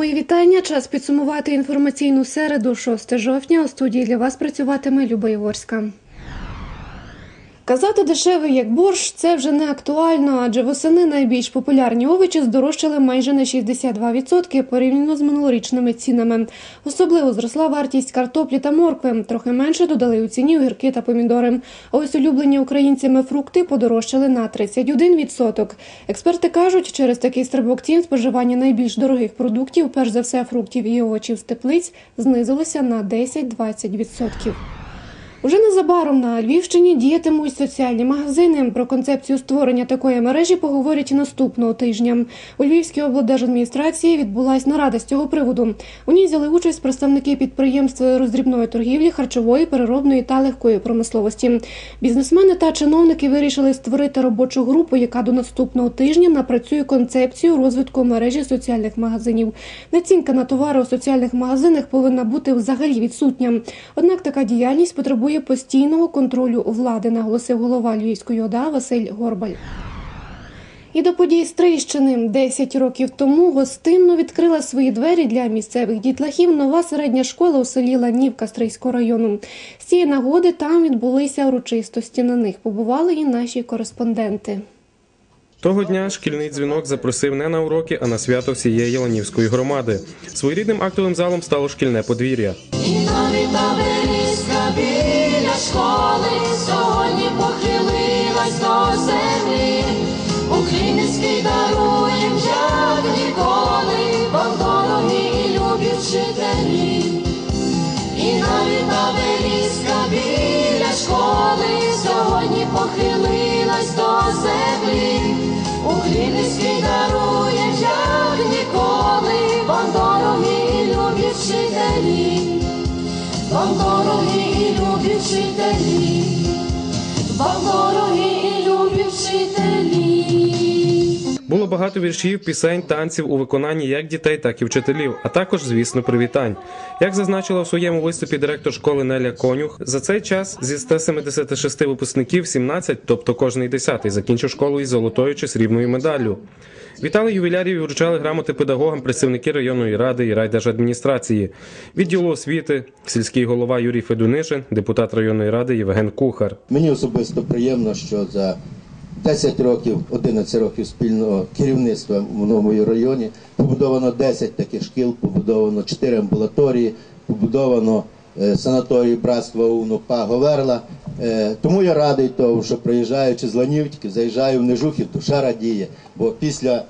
Мої вітання. Час підсумувати інформаційну середу 6 жовтня. У студії для вас працюватиме Люба Іворська. Казати дешевий як борщ це вже не актуально, адже восени найбільш популярні овочі здорожчали майже на 62% порівняно з минулорічними цінами. Особливо зросла вартість картоплі та моркви. Трохи менше додали у ціні огірки та помідори. Ось улюблені українцями фрукти подорожчали на 31%. Експерти кажуть, через такий стрибок цін споживання найбільш дорогих продуктів, перш за все фруктів і овочів з теплиць, знизилося на 10-20%. Уже незабаром на Львівщині діятимуть соціальні магазини. Про концепцію створення такої мережі поговорять наступного тижня. У Львівській облдержадміністрації відбулась нарада з цього приводу. У ній взяли участь представники підприємств роздрібної торгівлі, харчової, переробної та легкої промисловості. Бізнесмени та чиновники вирішили створити робочу групу, яка до наступного тижня напрацює концепцію розвитку мережі соціальних магазинів. Націнка на товари у соціальних магазинах повинна бути взагалі відсутня. Однак така діяльність потребує постійного контролю влади, наголосив голова Львівської ОДА Василь Горбаль. І до подій Стрийщини 10 років тому гостинно відкрила свої двері для місцевих дітлахів нова середня школа у селі Ланівка Стрийського району. З цієї нагоди там відбулися урочистості. На них побували і наші кореспонденти. Того дня шкільний дзвінок запросив не на уроки, а на свято всієї Ланівської громади. Своєрідним актовим залом стало шкільне подвір'я. Школи сьогодні похилилась до землі. Вчителі, вам багато віршів, пісень, танців у виконанні як дітей, так і вчителів, а також, звісно, привітань. Як зазначила у своєму виступі директор школи Неля Конюх, за цей час зі 176 випускників 17, тобто кожний десятий, закінчив школу із золотою чи срібною медаллю. Вітали ювілярів і вручали грамоти педагогам представники районної ради і райдержадміністрації, відділу освіти, сільський голова Юрій Федунишин, депутат районної ради Євген Кухар. Мені особисто приємно, що за 10 років, 11 років спільного керівництва в новому районі побудовано 10 таких шкіл, побудовано 4 амбулаторії, побудовано е, санаторій братства УНУПА Говерла. Е, Тому я радий того, що приїжджаючи з Ланівки, заїжджаю в Нежухів, душа радіє, бо після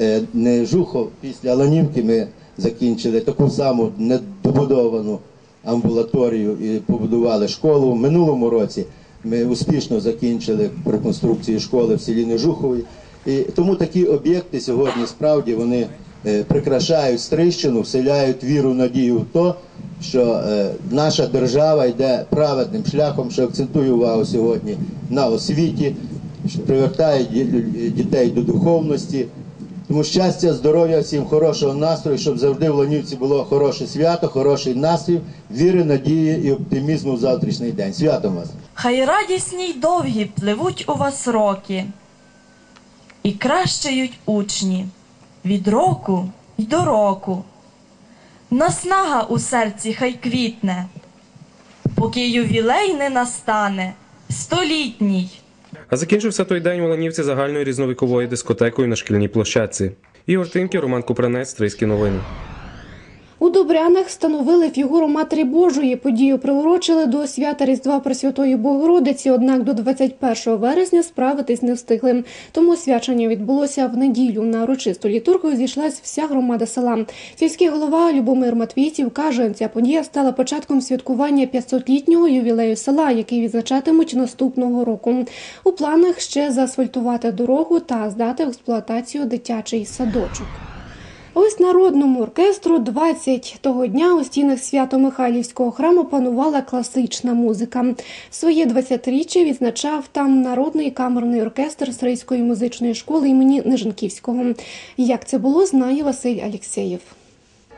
е, Нежухов, після Ланівки ми закінчили таку саму недобудовану амбулаторію і побудували школу. В минулому році ми успішно закінчили реконструкцію школи в селі Нежухові. І тому такі об'єкти сьогодні справді вони е, прикрашають Стрищину, вселяють віру, надію в те, що е, наша держава йде праведним шляхом, що акцентує увагу сьогодні на освіті, що привертає дітей до духовності. Тому щастя, здоров'я всім, хорошого настрою, щоб завжди в Ланівці було хороше свято, хороший настрій, віри, надії і оптимізму в завтрашній день. Святом вас! Хай радісні й довгі пливуть у вас роки, і кращають учні від року й до року. Наснага у серці хай квітне, поки ювілей не настане столітній. А закінчився той день у Ланівці загальною різновіковою дискотекою на шкільній площадці. Ігор Тинків, Роман Купранець, Стрийські новини. У Добрянах встановили фігуру Матері Божої. Подію приурочили до свята Різдва Пресвятої Богородиці, однак до 21 вересня справитись не встигли. Тому свячення відбулося в неділю. На урочисту літургію зійшлась вся громада села. Сільський голова Любомир Матвійців каже, ця подія стала початком святкування 500-літнього ювілею села, який відзначатимуть наступного року. У планах ще заасфальтувати дорогу та здати в експлуатацію дитячий садочок. Ось народному оркестру 20 того дня у стінах Свято-Михайлівського храму панувала класична музика. Своє 20-річчя відзначав там народний камерний оркестр Сирійської музичної школи імені Ниженківського. Як це було, знає Василь Алєксєєв.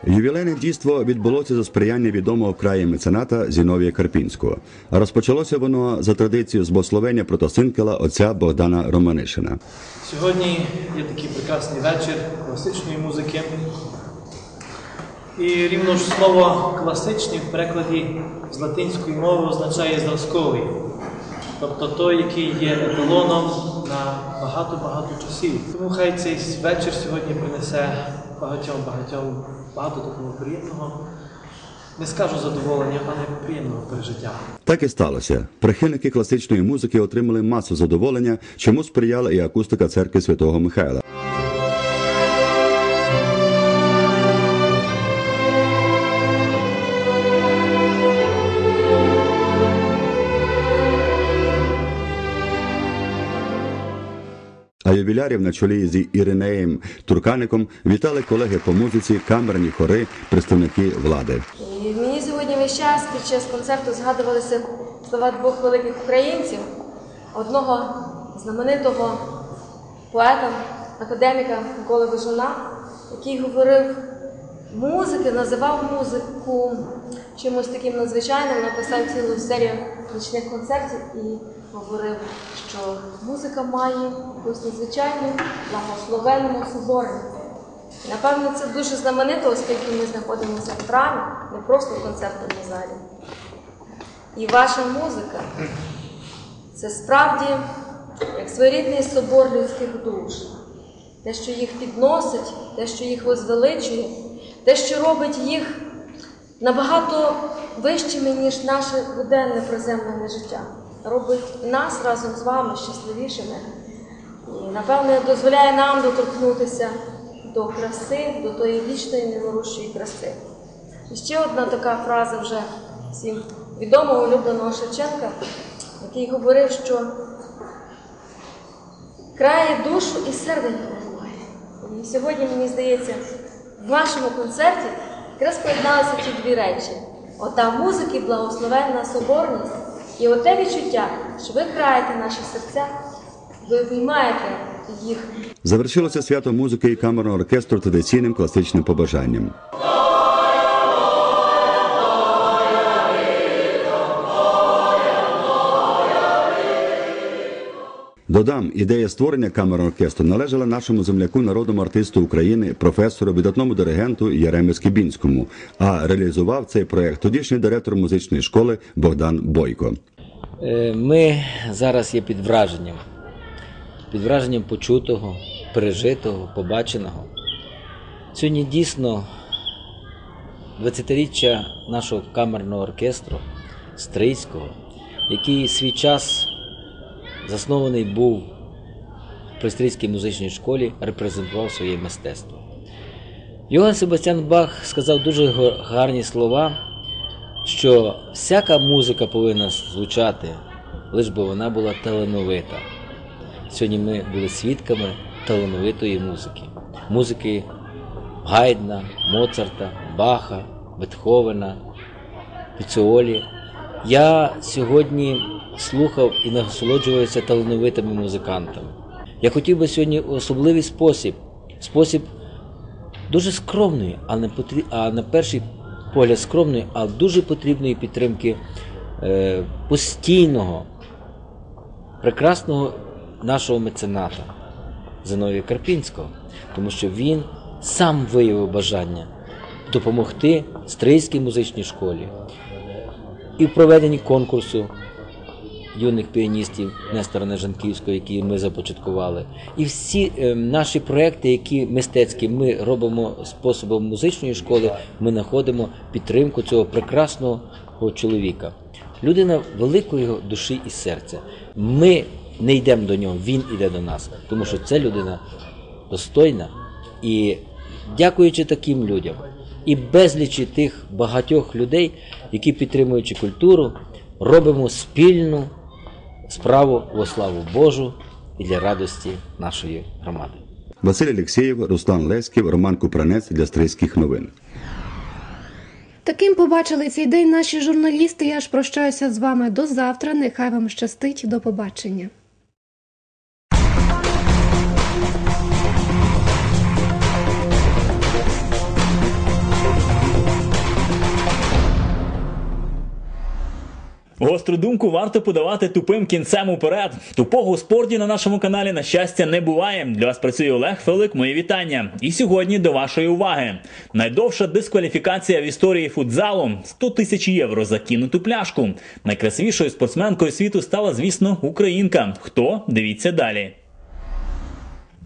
Ювілейне дійство відбулося за сприяння відомого в краї мецената Зіновія Карпінського. Розпочалося воно за традицією з благословення протосинкела отця Богдана Романишина. Сьогодні є такий прекрасний вечір класичної музики. І рівно ж слово класичний в перекладі з латинської мови означає зразковий. Тобто той, який є еталоном на багато-багато часів. Тому хай цей вечір сьогодні принесе багатьом-багатьом багато такого приємного. Не скажу задоволення, але приємного пережиття. Так і сталося. Прихильники класичної музики отримали масу задоволення, чому сприяла і акустика церкви святого Михайла. А ювілярів на чолі зі Іринеєм Туркаником вітали колеги по музиці, камерні хори, представники влади. І мені сьогодні весь час під час концерту згадувалися слова двох великих українців, одного знаменитого поета, академіка Миколи Бежуна, який говорив, музики, називав музику чимось таким надзвичайним, написав цілу серію нічних концертів і говорив, що музика має якусь надзвичайну благословенну соборність. Напевно, це дуже знаменито, оскільки ми знаходимося в храмі, не просто в концертному залі. І ваша музика це справді як своєрідний собор людських душ. Те, що їх підносить, те, що їх возвеличує, те, що робить їх набагато вищими, ніж наше буденне приземлене життя. Робить нас разом з вами щасливішими. І, напевне, дозволяє нам доторкнутися до краси, до тої вічної неворушої краси. І ще одна така фраза вже всім відомого улюбленого Шевченка, який говорив, що крає душу і серденько буває. І сьогодні, мені здається, в вашому концерті якраз поєдналися ті дві речі: ота музики, благословенна соборність, і оте відчуття, що ви краєте наші серця, ви виймаєте їх Завершилося свято музики і камерного оркестру традиційним класичним побажанням. Додам, ідея створення камерного оркестру належала нашому земляку, народному артисту України, професору, видатному диригенту Яремі Скибінському, а реалізував цей проект тодішній директор музичної школи Богдан Бойко. Е, Ми зараз є під враженням, під враженням почутого, пережитого, побаченого. Сьогодні дійсно 20-річчя нашого камерного оркестру Стрийського, який свій час заснований був в Пристрійській музичній школі, репрезентував своє мистецтво. Йоганн Себастьян Бах сказав дуже гарні слова, що всяка музика повинна звучати, лиш би вона була талановита. Сьогодні ми були свідками талановитої музики. Музики Гайдна, Моцарта, Баха, Бетховена, Піціолі. Я сьогодні слухав і насолоджувався талановитими музикантами. Я хотів би сьогодні особливий спосіб, спосіб дуже скромної, а не потрі... а на перший погляд скромної, а дуже потрібної підтримки е, постійного, прекрасного нашого мецената Зиновія Карпінського, тому що він сам виявив бажання допомогти Стрийській музичній школі і в проведенні конкурсу юних піаністів Нестора Нежанківського, який ми започаткували, і всі е, наші проекти, які мистецькі ми робимо способом музичної школи, ми знаходимо підтримку цього прекрасного чоловіка. Людина великої душі і серця. Ми не йдемо до нього, він іде до нас, тому що це людина достойна. І дякуючи таким людям і безлічі тих багатьох людей, які підтримуючи культуру, робимо спільну справу во славу Божу і для радості нашої громади. Василь Олексєєв, Руслан Леськів, Роман Купранець для Стрийських новин. Таким побачили цей день наші журналісти. Я ж прощаюся з вами до завтра. Нехай вам щастить. До побачення. Гостру думку варто подавати тупим кінцем уперед. Тупого у спорті на нашому каналі, на щастя, не буває. Для вас працює Олег Фелик. Мої вітання. І сьогодні до вашої уваги. Найдовша дискваліфікація в історії футзалу 100 тисяч євро за кинуту пляшку. Найкрасивішою спортсменкою світу стала, звісно, українка. Хто? Дивіться далі.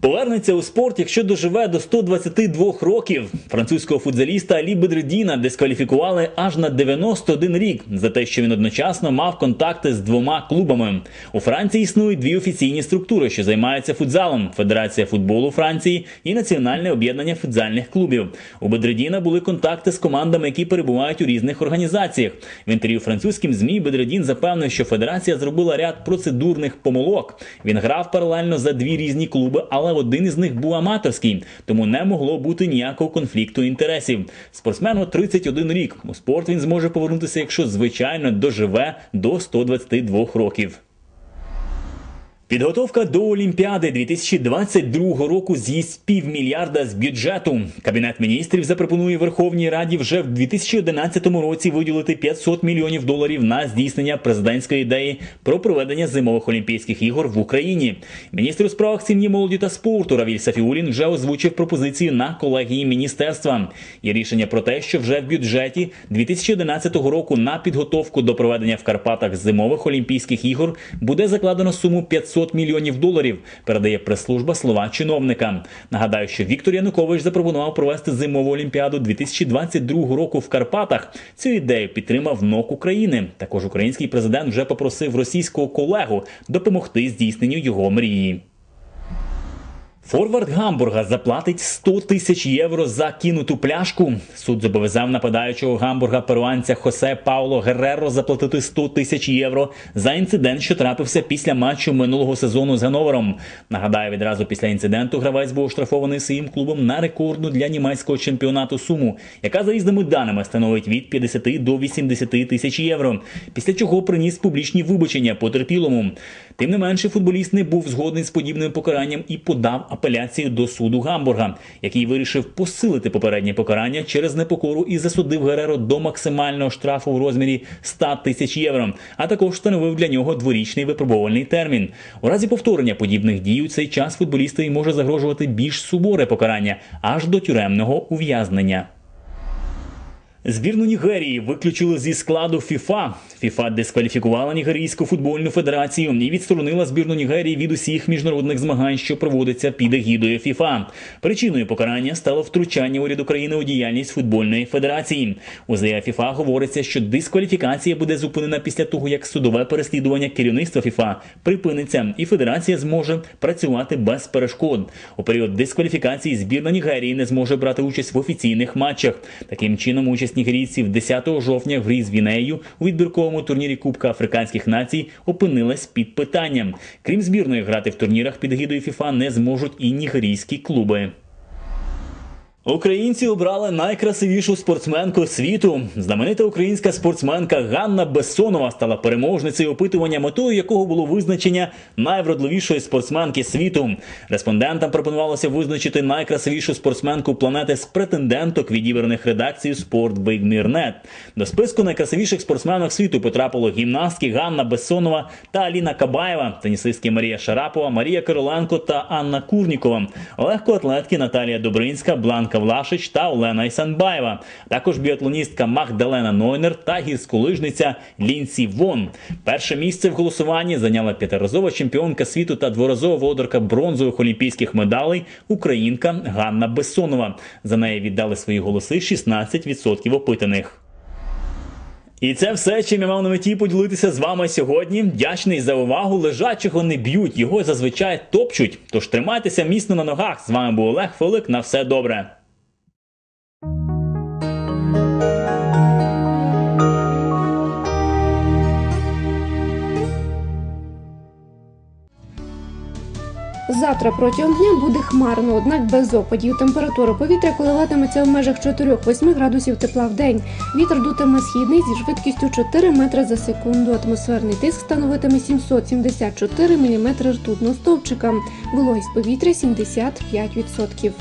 Повернеться у спорт, якщо доживе до 122 років. Французького футзаліста Алі Бедредіна дискваліфікували аж на 91 рік за те, що він одночасно мав контакти з двома клубами. У Франції існують дві офіційні структури, що займаються футзалом: Федерація футболу Франції і Національне об'єднання футзальних клубів. У Бедредіна були контакти з командами, які перебувають у різних організаціях. В інтерв'ю французьким змі Бедредін запевнив, що федерація зробила ряд процедурних помилок. Він грав паралельно за дві різні клуби, але один із них був аматорський, тому не могло бути ніякого конфлікту інтересів. Спортсмену 31 рік. У спорт він зможе повернутися, якщо звичайно доживе до 122 років. Підготовка до Олімпіади 2022 року з'їсть півмільярда з бюджету. Кабінет міністрів запропонує Верховній Раді вже в 2011 році виділити 500 мільйонів доларів на здійснення президентської ідеї про проведення зимових Олімпійських ігор в Україні. Міністр у справах сім'ї, молоді та спорту Равіль Сафіулін вже озвучив пропозицію на колегії міністерства. Є рішення про те, що вже в бюджеті 2011 року на підготовку до проведення в Карпатах зимових Олімпійських ігор буде закладено суму 500 мільйонів доларів. Передає прес-служба слова чиновника. Нагадаю, що Віктор Янукович запропонував провести зимову олімпіаду 2022 року в Карпатах. Цю ідею підтримав НОК України. Також український президент вже попросив російського колегу допомогти здійсненню його мрії. Форвард Гамбурга заплатить 100 тисяч євро за кинуту пляшку. Суд зобов'язав нападаючого Гамбурга перуанця Хосе Пауло Герреро заплатити 100 тисяч євро за інцидент, що трапився після матчу минулого сезону з Гановером. Нагадаю, відразу після інциденту гравець був оштрафований своїм клубом на рекордну для німецького чемпіонату суму, яка за різними даними становить від 50 до 80 тисяч євро. Після чого приніс публічні вибачення потерпілому. Тим не менше, футболіст не був згодний з подібним покаранням і подав апеляцію до суду Гамбурга, який вирішив посилити попереднє покарання через непокору і засудив Гереро до максимального штрафу в розмірі 100 тисяч євро, а також встановив для нього дворічний випробувальний термін. У разі повторення подібних дій у цей час футболістові може загрожувати більш суворе покарання аж до тюремного ув'язнення. Збірну Нігерії виключили зі складу ФІФА. ФІФА дискваліфікувала Нігерійську футбольну федерацію і відсторонила збірну Нігерії від усіх міжнародних змагань, що проводяться під егідою ФІФА. Причиною покарання стало втручання уряду країни у діяльність футбольної федерації. У ЗА ФІФА говориться, що дискваліфікація буде зупинена після того, як судове переслідування керівництва ФІФА припиниться, і федерація зможе працювати без перешкод. У період дискваліфікації збірна Нігерії не зможе брати участь в офіційних матчах. Таким чином, участь нігерійців 10 жовтня в грі у відбірковому турнірі Кубка Африканських націй опинилась під питанням. Крім збірної, грати в турнірах під гідою ФІФА не зможуть і нігерійські клуби. Українці обрали найкрасивішу спортсменку світу. Знаменита українська спортсменка Ганна Бессонова стала переможницею опитування, метою якого було визначення найвродливішої спортсменки світу. Респондентам пропонувалося визначити найкрасивішу спортсменку планети з претенденток, відібраних редакцією «Спортбигмірнет». До списку найкрасивіших спортсменок світу потрапило гімнастки Ганна Бессонова та Аліна Кабаєва, тенісистки Марія Шарапова, Марія Кироленко та Анна Курнікова, легкоатлетки Наталія Добринська, Бланка Влашич та Олена Ісанбаєва. Також біатлоністка Магдалена Нойнер та гірськолижниця Лінсі Вон. Перше місце в голосуванні зайняла п'ятиразова чемпіонка світу та дворазова володарка бронзових олімпійських медалей українка Ганна Бессонова. За неї віддали свої голоси 16% опитаних. І це все, чим я мав на меті поділитися з вами сьогодні. Вдячний за увагу. Лежачого не б'ють, його зазвичай топчуть. Тож тримайтеся міцно на ногах. З вами був Олег Фелик. На все добре. Завтра протягом дня буде хмарно, однак без опадів. Температура повітря коливатиметься в межах 4-8 градусів тепла в день. Вітер дутиме східний зі швидкістю 4 метри за секунду. Атмосферний тиск становитиме 774 мм ртутного стовпчика. Вологість повітря 75%.